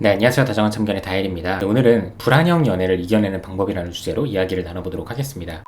네, 안녕하세요. 다정한 참견의 다일입니다. 네, 오늘은 불안형 연애를 이겨내는 방법이라는 주제로 이야기를 나눠보도록 하겠습니다.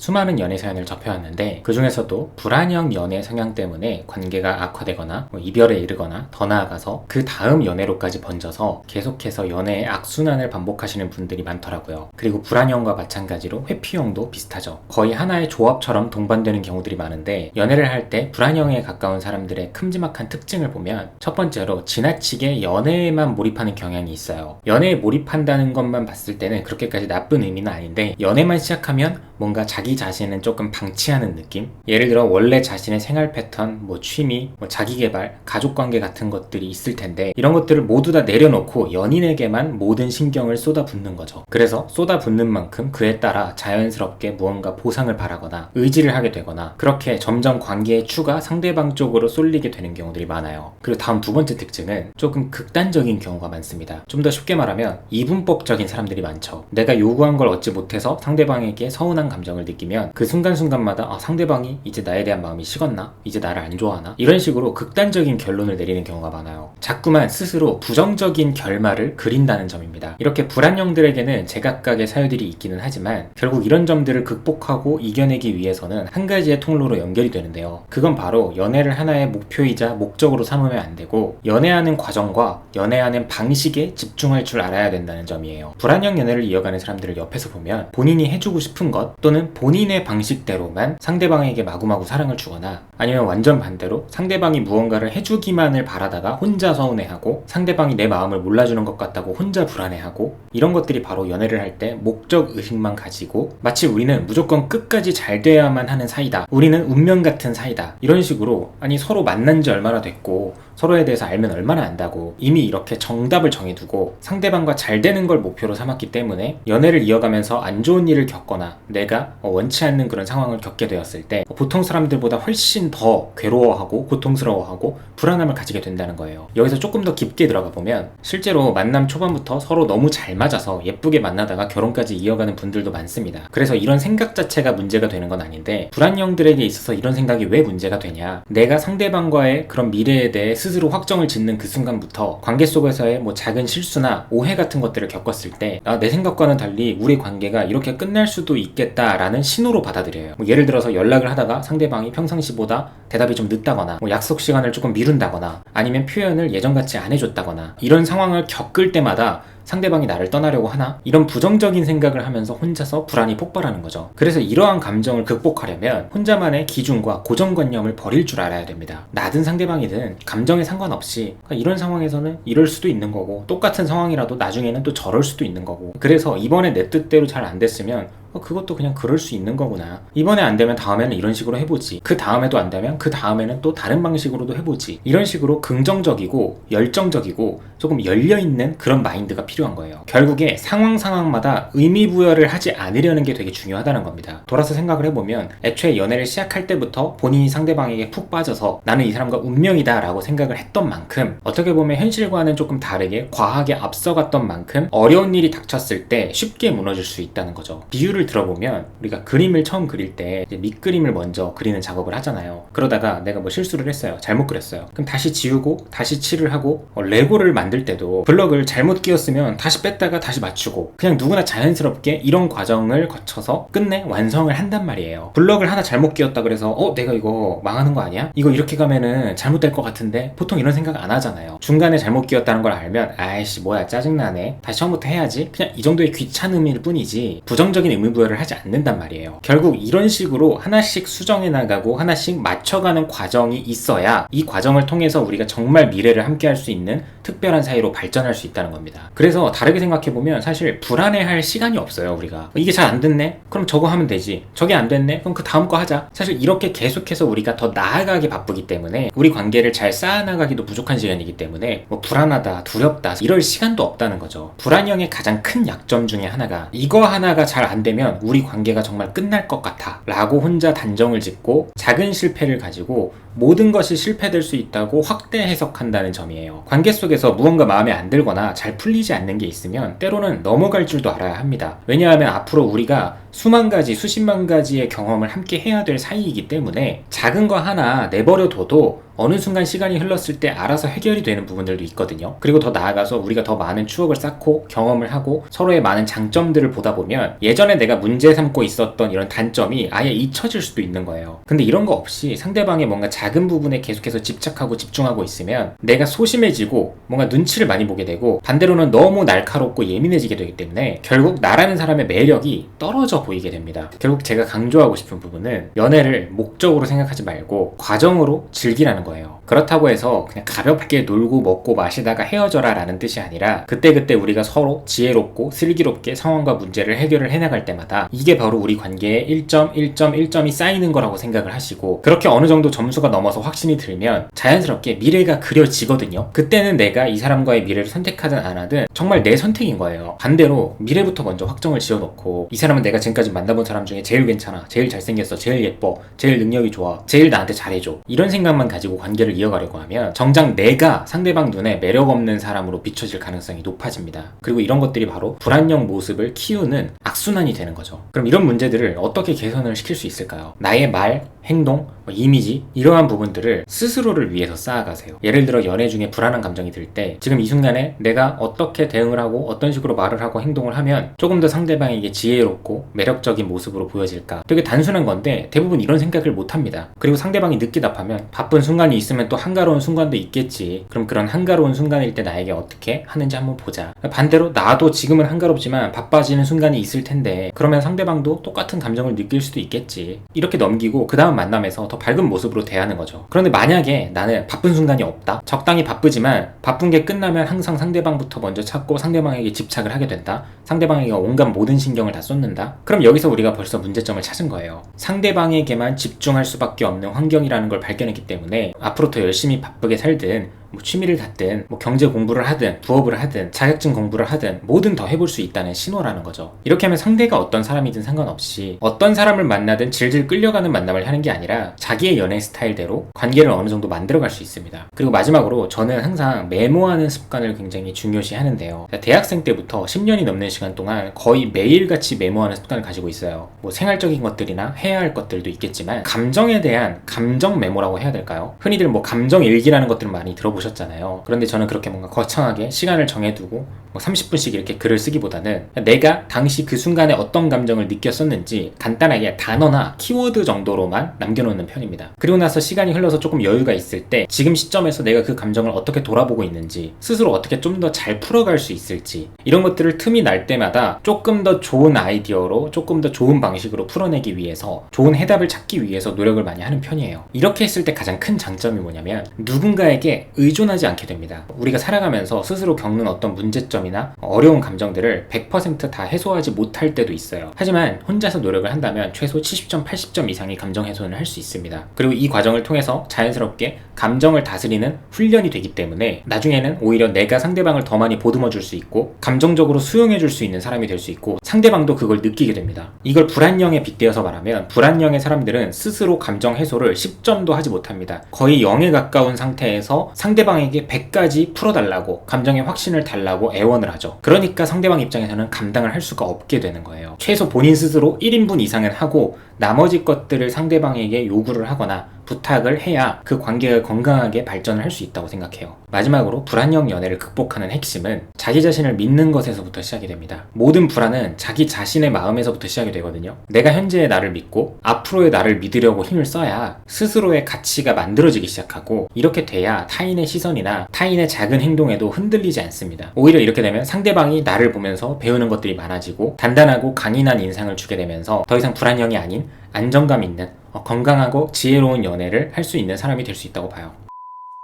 수많은 연애 사연을 접해왔는데 그 중에서도 불안형 연애 성향 때문에 관계가 악화되거나 뭐 이별에 이르거나 더 나아가서 그 다음 연애로까지 번져서 계속해서 연애의 악순환을 반복하시는 분들이 많더라고요. 그리고 불안형과 마찬가지로 회피형도 비슷하죠. 거의 하나의 조합처럼 동반되는 경우들이 많은데 연애를 할 때 불안형에 가까운 사람들의 큼지막한 특징을 보면 첫 번째로 지나치게 연애에만 몰입하는 경향이 있어요. 연애에 몰입한다는 것만 봤을 때는 그렇게까지 나쁜 의미는 아닌데 연애만 시작하면 뭔가 자기 자신은 조금 방치하는 느낌? 예를 들어 원래 자신의 생활 패턴, 뭐 취미, 뭐 자기 개발, 가족 관계 같은 것들이 있을 텐데 이런 것들을 모두 다 내려놓고 연인에게만 모든 신경을 쏟아붓는 거죠. 그래서 쏟아붓는 만큼 그에 따라 자연스럽게 무언가 보상을 바라거나 의지를 하게 되거나 그렇게 점점 관계의 추가 상대방 쪽으로 쏠리게 되는 경우들이 많아요. 그리고 다음 두 번째 특징은 조금 극단적인 경우가 많습니다. 좀 더 쉽게 말하면 이분법적인 사람들이 많죠. 내가 요구한 걸 얻지 못해서 상대방에게 서운한 감정을 느끼 면 그 순간순간마다 아, 상대방이 이제 나에 대한 마음이 식었나? 이제 나를 안 좋아하나? 이런 식으로 극단적인 결론을 내리는 경우가 많아요. 자꾸만 스스로 부정적인 결말을 그린다는 점입니다. 이렇게 불안형들에게는 제각각의 사유들이 있기는 하지만 결국 이런 점들을 극복하고 이겨내기 위해서는 한 가지의 통로로 연결이 되는데요. 그건 바로 연애를 하나의 목표이자 목적으로 삼으면 안 되고 연애하는 과정과 연애하는 방식에 집중할 줄 알아야 된다는 점이에요. 불안형 연애를 이어가는 사람들을 옆에서 보면 본인이 해주고 싶은 것 또는 본인의 방식대로만 상대방에게 마구마구 사랑을 주거나 아니면 완전 반대로 상대방이 무언가를 해주기만을 바라다가 혼자 서운해하고 상대방이 내 마음을 몰라주는 것 같다고 혼자 불안해하고 이런 것들이 바로 연애를 할 때 목적 의식만 가지고 마치 우리는 무조건 끝까지 잘 돼야만 하는 사이다. 우리는 운명 같은 사이다. 이런 식으로 아니 서로 만난 지 얼마나 됐고 서로에 대해서 알면 얼마나 안다고 이미 이렇게 정답을 정해두고 상대방과 잘 되는 걸 목표로 삼았기 때문에 연애를 이어가면서 안 좋은 일을 겪거나 내가 원치 않는 그런 상황을 겪게 되었을 때 보통 사람들보다 훨씬 더 괴로워하고 고통스러워하고 불안함을 가지게 된다는 거예요. 여기서 조금 더 깊게 들어가 보면 실제로 만남 초반부터 서로 너무 잘 맞아서 예쁘게 만나다가 결혼까지 이어가는 분들도 많습니다. 그래서 이런 생각 자체가 문제가 되는 건 아닌데 불안형들에게 있어서 이런 생각이 왜 문제가 되냐? 내가 상대방과의 그런 미래에 대해 스스로 확정을 짓는 그 순간부터 관계 속에서의 뭐 작은 실수나 오해 같은 것들을 겪었을 때, 아, 내 생각과는 달리 우리 관계가 이렇게 끝날 수도 있겠다라는 신호로 받아들여요. 뭐 예를 들어서 연락을 하다가 상대방이 평상시보다 대답이 좀 늦다거나, 뭐 약속 시간을 조금 미룬다거나, 아니면 표현을 예전 같이 안 해줬다거나, 이런 상황을 겪을 때마다 상대방이 나를 떠나려고 하나? 이런 부정적인 생각을 하면서 혼자서 불안이 폭발하는 거죠. 그래서 이러한 감정을 극복하려면 혼자만의 기준과 고정관념을 버릴 줄 알아야 됩니다. 나든 상대방이든 감정에 상관없이 그러니까 이런 상황에서는 이럴 수도 있는 거고 똑같은 상황이라도 나중에는 또 저럴 수도 있는 거고 그래서 이번에 내 뜻대로 잘 안 됐으면 어, 그것도 그냥 그럴 수 있는 거구나. 이번에 안 되면 다음에는 이런 식으로 해보지. 그 다음에도 안 되면 그 다음에는 또 다른 방식으로도 해보지. 이런 식으로 긍정적이고 열정적이고 조금 열려있는 그런 마인드가 필요한 거예요. 결국에 상황 상황마다 의미부여를 하지 않으려는 게 되게 중요하다는 겁니다. 돌아서 생각을 해보면 애초에 연애를 시작할 때부터 본인이 상대방에게 푹 빠져서 나는 이 사람과 운명이다 라고 생각을 했던 만큼 어떻게 보면 현실과는 조금 다르게 과하게 앞서갔던 만큼 어려운 일이 닥쳤을 때 쉽게 무너질 수 있다는 거죠. 비유를 들어보면 우리가 그림을 처음 그릴 때 밑그림을 먼저 그리는 작업을 하잖아요. 그러다가 내가 뭐 실수를 했어요. 잘못 그렸어요. 그럼 다시 지우고 다시 칠을 하고 어, 레고를 만들 때도 블럭을 잘못 끼웠으면 다시 뺐다가 다시 맞추고 그냥 누구나 자연스럽게 이런 과정을 거쳐서 끝내 완성을 한단 말이에요. 블럭을 하나 잘못 끼웠다 그래서 어 내가 이거 망하는 거 아니야? 이거 이렇게 가면은 잘못될 것 같은데 보통 이런 생각 안 하잖아요. 중간에 잘못 끼웠다는 걸 알면 아이씨 뭐야 짜증나네. 다시 처음부터 해야지. 그냥 이 정도의 귀찮음일 뿐이지 부정적인 의 무부여를 하지 않는단 말이에요. 결국 이런 식으로 하나씩 수정해 나가고 하나씩 맞춰가는 과정이 있어야 이 과정을 통해서 우리가 정말 미래를 함께 할 수 있는 특별한 사이로 발전할 수 있다는 겁니다. 그래서 다르게 생각해보면 사실 불안해할 시간이 없어요, 우리가. 이게 잘 안 됐네? 그럼 저거 하면 되지. 저게 안 됐네? 그럼 그 다음 거 하자. 사실 이렇게 계속해서 우리가 더 나아가기 바쁘기 때문에 우리 관계를 잘 쌓아나가기도 부족한 시간이기 때문에 뭐 불안하다, 두렵다, 이럴 시간도 없다는 거죠. 불안형의 가장 큰 약점 중에 하나가 이거 하나가 잘 안 되면 우리 관계가 정말 끝날 것 같아. 라고 혼자 단정을 짓고 작은 실패를 가지고 모든 것이 실패될 수 있다고 확대 해석한다는 점이에요. 관계 속에서 무언가 마음에 안 들거나 잘 풀리지 않는 게 있으면 때로는 넘어갈 줄도 알아야 합니다. 왜냐하면 앞으로 우리가 수만 가지, 수십만 가지의 경험을 함께 해야 될 사이이기 때문에 작은 거 하나 내버려 둬도 어느 순간 시간이 흘렀을 때 알아서 해결이 되는 부분들도 있거든요. 그리고 더 나아가서 우리가 더 많은 추억을 쌓고 경험을 하고 서로의 많은 장점들을 보다 보면 예전에 내가 문제 삼고 있었던 이런 단점이 아예 잊혀질 수도 있는 거예요. 근데 이런 거 없이 상대방의 뭔가 작은 부분에 계속해서 집착하고 집중하고 있으면 내가 소심해지고 뭔가 눈치를 많이 보게 되고 반대로는 너무 날카롭고 예민해지게 되기 때문에 결국 나라는 사람의 매력이 떨어져 보이게 됩니다. 결국 제가 강조하고 싶은 부분은 연애를 목적으로 생각하지 말고 과정으로 즐기라는 거예요. 그렇다고 해서 그냥 가볍게 놀고 먹고 마시다가 헤어져라 라는 뜻이 아니라 그때그때 우리가 서로 지혜롭고 슬기롭게 상황과 문제를 해결을 해나갈 때 마다 이게 바로 우리 관계에 1점, 1점, 1점이 쌓이는 거라고 생각을 하시고 그렇게 어느 정도 점수가 넘어서 확신이 들면 자연스럽게 미래가 그려지거든요. 그때는 내가 이 사람과의 미래를 선택하든 안 하든 정말 내 선택인 거예요. 반대로 미래부터 먼저 확정을 지어놓고 이 사람은 내가 지금까지 만나본 사람 중에 제일 괜찮아, 제일 잘생겼어, 제일 예뻐, 제일 능력이 좋아, 제일 나한테 잘해줘. 이런 생각만 가지고 관계를 이어가려고 하면 정작 내가 상대방 눈에 매력 없는 사람으로 비춰질 가능성이 높아집니다. 그리고 이런 것들이 바로 불안형 모습을 키우는 악순환이 되는 거죠. 그럼 이런 문제들을 어떻게 개선을 시킬 수 있을까요? 나의 말, 행동, 뭐 이미지 이러한 부분들을 스스로를 위해서 쌓아가세요. 예를 들어 연애 중에 불안한 감정이 들 때 지금 이 순간에 내가 어떻게 대응을 하고 어떤 식으로 말을 하고 행동을 하면 조금 더 상대방에게 지혜롭고 매력적인 모습으로 보여질까? 되게 단순한 건데 대부분 이런 생각을 못 합니다. 그리고 상대방이 늦게 답하면 바쁜 순간이 있으면 또 한가로운 순간도 있겠지. 그럼 그런 한가로운 순간일 때 나에게 어떻게 하는지 한번 보자. 반대로 나도 지금은 한가롭지만 바빠지는 순간이 있을 텐데 그러면 상대방도 똑같은 감정을 느낄 수도 있겠지. 이렇게 넘기고 그 다음 만남에서 더 밝은 모습으로 대하는 거죠. 그런데 만약에 나는 바쁜 순간이 없다. 적당히 바쁘지만 바쁜 게 끝나면 항상 상대방부터 먼저 찾고 상대방에게 집착을 하게 된다. 상대방에게 온갖 모든 신경을 다 쏟는다. 그럼 여기서 우리가 벌써 문제점을 찾은 거예요. 상대방에게만 집중할 수밖에 없는 환경이라는 걸 발견했기 때문에 앞으로 더 열심히 바쁘게 살든 뭐 취미를 갖든 뭐 경제 공부를 하든 부업을 하든 자격증 공부를 하든 뭐든 더 해볼 수 있다는 신호라는 거죠. 이렇게 하면 상대가 어떤 사람이든 상관없이 어떤 사람을 만나든 질질 끌려가는 만남을 하는 게 아니라 자기의 연애 스타일대로 관계를 어느 정도 만들어갈 수 있습니다. 그리고 마지막으로 저는 항상 메모하는 습관을 굉장히 중요시 하는데요. 대학생 때부터 10년이 넘는 시간 동안 거의 매일같이 메모하는 습관을 가지고 있어요. 뭐 생활적인 것들이나 해야 할 것들도 있겠지만 감정에 대한 감정 메모라고 해야 될까요? 흔히들 뭐 감정 일기라는 것들을 많이 들어보셨 보셨잖아요. 그런데 저는 그렇게 뭔가 거창하게 시간을 정해두고 뭐 30분씩 이렇게 글을 쓰기보다는 내가 당시 그 순간에 어떤 감정을 느꼈었는지 간단하게 단어나 키워드 정도로만 남겨놓는 편입니다. 그리고 나서 시간이 흘러서 조금 여유가 있을 때 지금 시점에서 내가 그 감정을 어떻게 돌아보고 있는지 스스로 어떻게 좀 더 잘 풀어갈 수 있을지 이런 것들을 틈이 날 때마다 조금 더 좋은 아이디어로 조금 더 좋은 방식으로 풀어내기 위해서 좋은 해답을 찾기 위해서 노력을 많이 하는 편이에요. 이렇게 했을 때 가장 큰 장점이 뭐냐면 누군가에게 의존하지 않게 됩니다. 우리가 살아가면서 스스로 겪는 어떤 문제점 이나 어려운 감정들을 100%다 해소하지 못할 때도 있어요. 하지만 혼자서 노력을 한다면 최소 70점, 80점 이상의 감정 해소는 할 수 있습니다. 그리고 이 과정을 통해서 자연스럽게 감정을 다스리는 훈련이 되기 때문에 나중에는 오히려 내가 상대방을 더 많이 보듬어 줄 수 있고 감정적으로 수용해 줄 수 있는 사람이 될 수 있고 상대방도 그걸 느끼게 됩니다. 이걸 불안형에 빗대어서 말하면 불안형의 사람들은 스스로 감정 해소를 10점도 하지 못합니다. 거의 0에 가까운 상태에서 상대방에게 100까지 풀어달라고 감정의 확신을 달라고 애원 을 하죠. 그러니까 상대방 입장에서는 감당을 할 수가 없게 되는 거예요. 최소 본인 스스로 1인분 이상은 하고 나머지 것들을 상대방에게 요구를 하거나 부탁을 해야 그 관계가 건강하게 발전을 할 수 있다고 생각해요. 마지막으로 불안형 연애를 극복하는 핵심은 자기 자신을 믿는 것에서부터 시작이 됩니다. 모든 불안은 자기 자신의 마음에서부터 시작이 되거든요. 내가 현재의 나를 믿고 앞으로의 나를 믿으려고 힘을 써야 스스로의 가치가 만들어지기 시작하고 이렇게 돼야 타인의 시선이나 타인의 작은 행동에도 흔들리지 않습니다. 오히려 이렇게 되면 상대방이 나를 보면서 배우는 것들이 많아지고 단단하고 강인한 인상을 주게 되면서 더 이상 불안형이 아닌 안정감 있는 어, 건강하고 지혜로운 연애를 할 수 있는 사람이 될 수 있다고 봐요.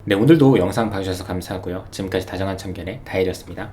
네, 오늘도 영상 봐주셔서 감사하고요. 지금까지 다정한 참견의 다일이었습니다.